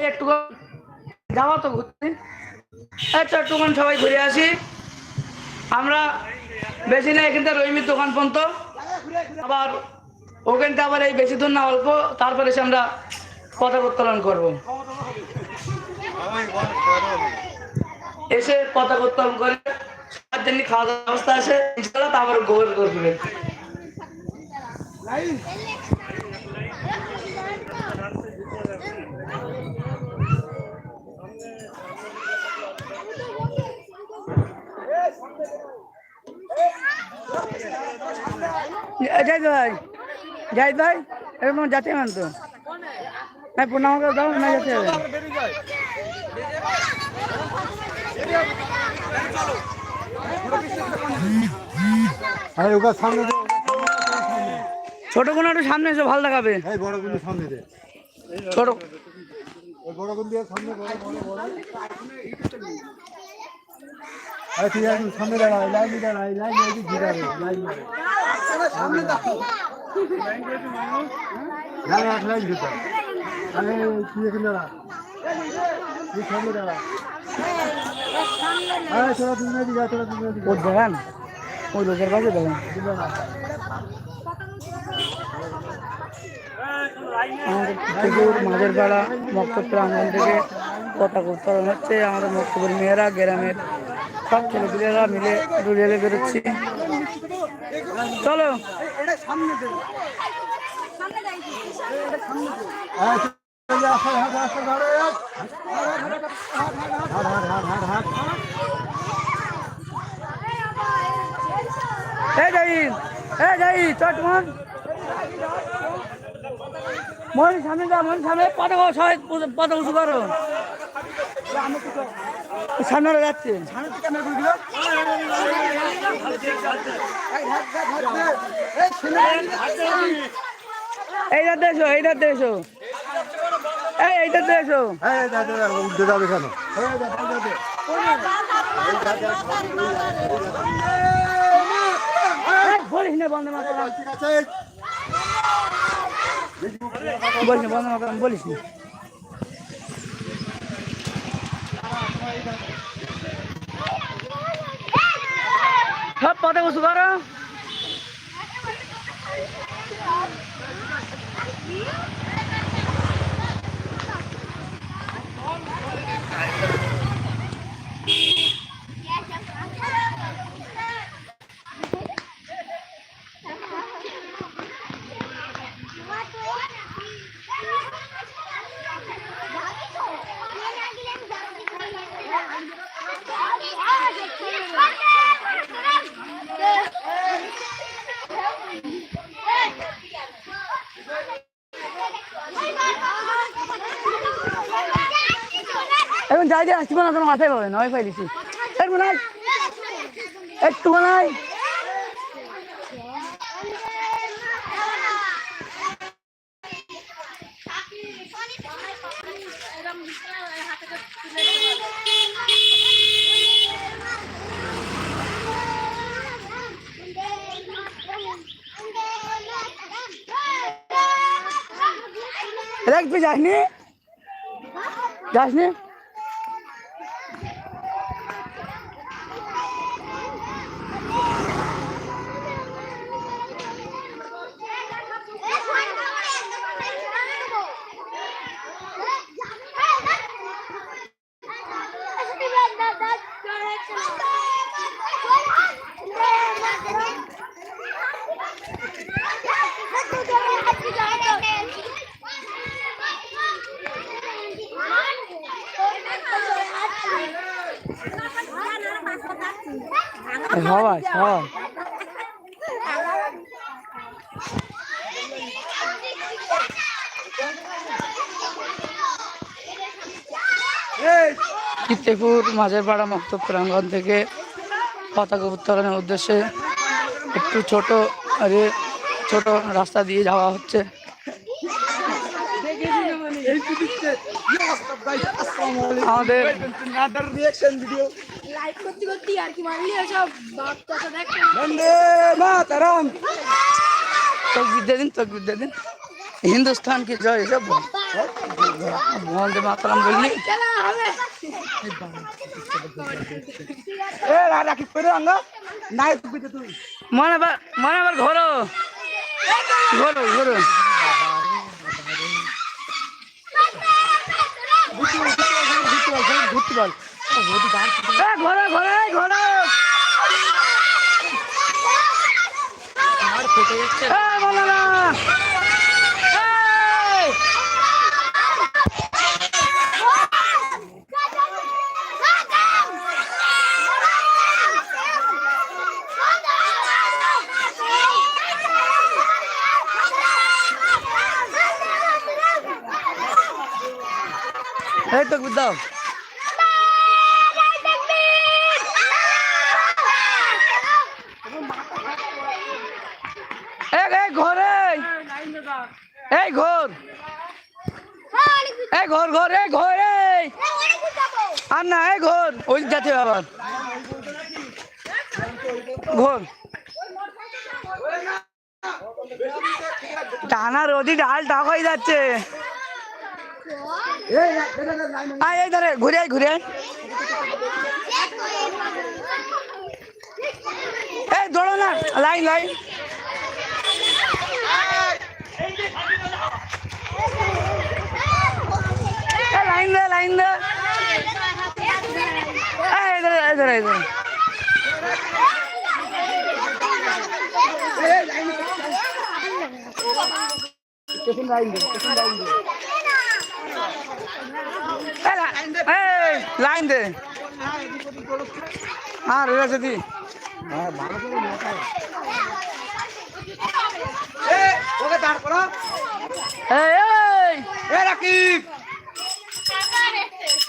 একটু যাওয়া তো ঘুরতে। আচ্ছা একটুখান সবাই ঘুরে আসি। আমরা বেশি না এখান থেকে রহিমির দোকান পর্যন্ত। আবার ওখান থেকে আবার এই বেশি দূর না, অল্প। তারপরে এসে আমরা কথা উত্তোলন করব। এসে পতাকা উত্তোলন করে সবার জন্য খাওয়া দাওয়ার ব্যবস্থা আছে ইনশাল্লাহ তারপরে গোল করবে। যাই ভাই যাই ভাই, এরকম যাতে মান তো পুনঃ দাও, না যেতে হবে। আরে ওকে সামনে দে ছোট কোনো একটু সামনে এসে ভালো দেখাবে। এই বড়গুলো সামনে দে। ছোট। ওই বড় দিয়ে সামনে বড় বড় বড়। আরে তুই একদম সামনে দাঁড়া লাইন দাঁড়া লাইন এই ঘিরাবে লাইন সামনে দাঁড়া লাইন এক লাইন ঘিরতে আরে তুই এখানে দাঁড়া। তুই সামনে দাঁড়া। দেখেন। ওই লোকের পাশে দেখেন। আমাদের মাঝের পাড়া মক্তব প্রাঙ্গন থেকে পতাকা উত্তোলন হচ্ছে। আমাদের মক্তবের মেয়েরা, গ্রামের সব ছেলেপিলেরা মিলে রুড়িয়ে বেরোচ্ছি। চলো। এই যাই এই যাই চট মন। মন সামনে যা, মন সামনে পতাকা সবাই পতাকা উঁচু করো। সামনে যাচ্ছে। এইটা দেশো এইটা দেশো। দা, উল্টে যাবে কেন? বলিস না বন্ধ মাতারাম বলিস না বন্ধ মাতারাম বলিস না। সব পথে উঁচু করো এখন যাই দিয়ে আসছি না তোমার মাথায় পাবে নয় পাইলিছি একটু নাই একটু নাই দেখ তুই যাসনি যাসনি সবাই সবাই কিত্তেপুর মাঝের পাড়া মুক্ত প্রাঙ্গণ থেকে পতাকা উত্তোলনের উদ্দেশ্যে একটু ছোট আরে ছোট রাস্তা দিয়ে যাওয়া হচ্ছে। আমাদের রিয়াকশন ভিডিও লাইক করতে করতে আর কি মারলি সব বাপ চাচা দেখ। বন্দে মাতারাম। তকবির দিন তকবির দিন। হিন্দুস্তান কি জয় এসব বন্দে মাতরম বললি। এ রাখি নাই তুই। মনে আবার মনে আবার ঘোরো। ঘোরো ঘোরো। ঘুরতে বল ঘোরো ঘোরো এই ঘোরো। আর ফেটে যাচ্ছে বলো না এই! এই তকবির দাও এই ঘরে আর না এই ঘর ঘর। টানা রোদি ডাল টাক হয়ে যাচ্ছে। আয় এই ধরে ঘুরে আয় ঘুরে আয়। এই দৌড়ো না লাইন লাইন। লাইন দে লাইন দে। এই এই ধরে এই ধরে এই ধরে। লাইন দে। লাইন লাইন দে হ্যাঁ রয়ে আছে দি হ্যাঁ ভালো করে মাথা এ ওকে দাঁড় করো। এই এই এ রাকিব।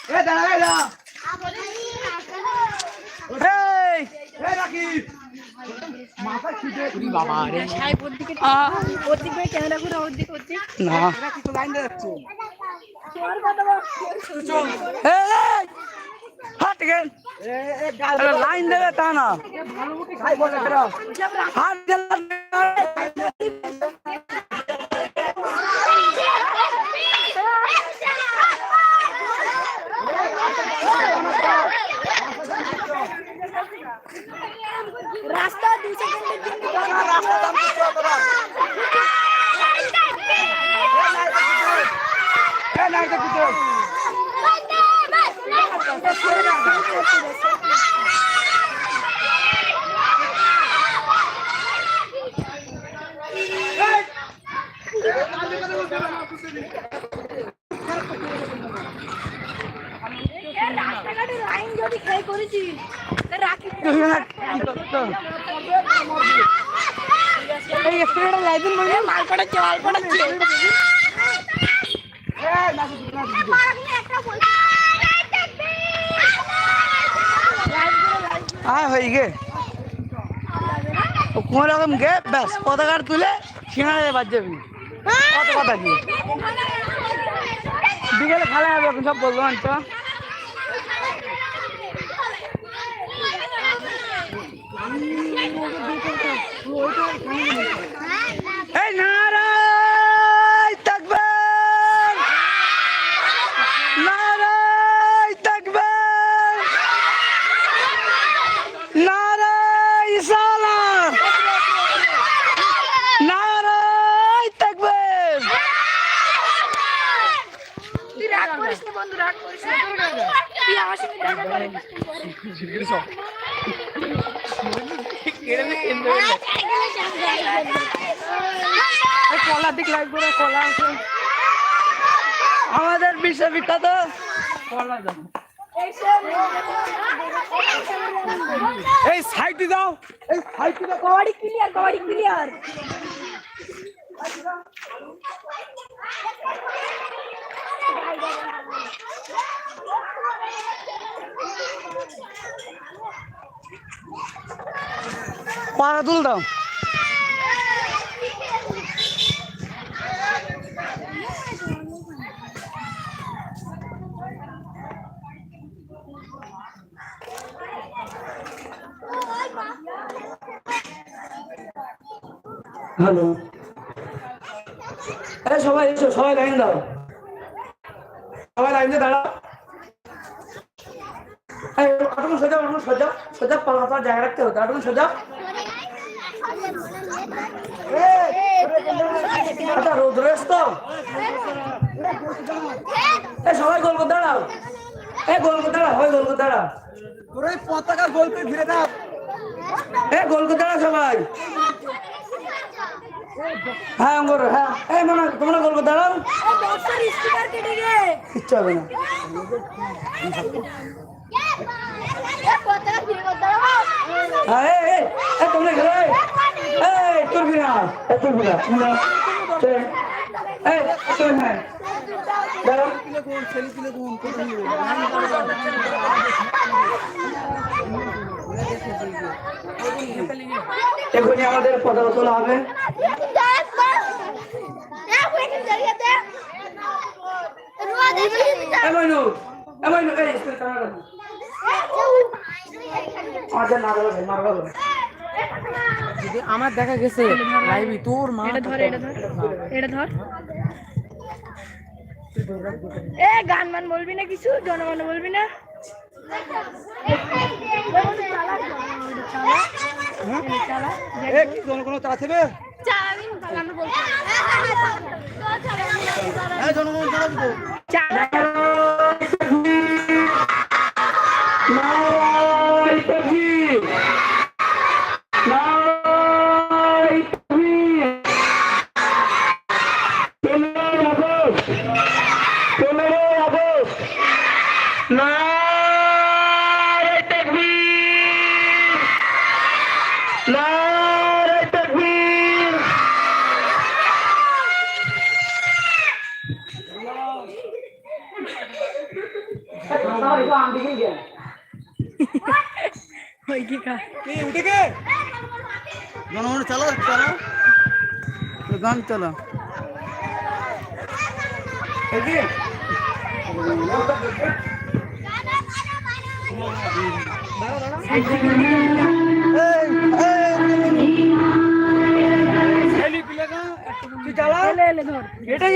এ দাঁড়া এ দাঁড়া। এই এ রাকিব। মাথা ছিটে তুই বাবা রে। সাহেব ওর দিকে আহ, ওর দিকে ক্যামেরা ঘুরে ওর দিকে ওর দিকে না। কি তো লাইন দিয়ে হাট গেল লাইন দেবে তা না বলে গেল রাস্তা দু সেকেন্ডের জন্য রাস্তা দাম কিছু তোরা এ নাই তো কিছু রাস্তাঘাটে তা রাখি। এই মানে আয় হয়ে গে। কোন রকম গে, ব্যাস, পতাকার তুলে সিঙ্গারে বাদ যাবি কত কথা কি? বিকেলে খেলা হবে, এখন সব বলব তো এই নারাই তাকবীর। নারাই তাকবীর। নারাই সালাম। নারাই তাকবীর। তুই রাগ করিস না বন্ধু রাগ করিস না। তুই আমার সঙ্গে দেখা করে এই কলা দিক লাইভ করে কলা আছে আমাদের বিশ্ববিখ্যাত কলা দাও এই সাইডে দাও এই সাইডে দাও কবাডি ক্লিয়ার কবাডি ক্লিয়ার পাড়া তুল দাও। হ্যালো। হ্যাঁ সবাই এসো, সবাই লাইন দাও। সবাই লাইন দিয়ে দাঁড়াও। আটুন সোজা আটুন সোজা সোজা পাঁচ জায়গা রাখতে হতো আটুন সোজা। আচ্ছা রোদ রয়েছ তো। এই সবাই গোল করে দাঁড়াও। এই গোল করে দাঁড়াও সবাই গোল করে দাঁড়াও। তোর এই পতাকা গোল করে ঘিরে দাও। এই গোল করে দাঁড়াও সবাই। হ্যাঁ অঙ্গর হ্যাঁ। এই মানে তোমরা গোল করে দাঁড়াও। কিচ্ছু হবে না। হ্যাঁ তোমরা ঘরে এই, তোর বিনা এই তোমরা চলে এই চলে হ্যাঁ নিবে এখনই আমাদের পতাকা তোলা হবে। আমাদের না দেবে মারবা যদি আমার দেখা গেছে লাইভি তোর মা এটা ধর এটা ধর এটা ধর। এ গান মান বলবি না কিছু? জনগণ বলবি না? জনগণ তারা ওই কি কা কি উঠে গে জনগণ চালা চালা গান চালা এগিয়ে এই এই ছেলে পিলে না তুই চালা এলে এলে ধর এটাই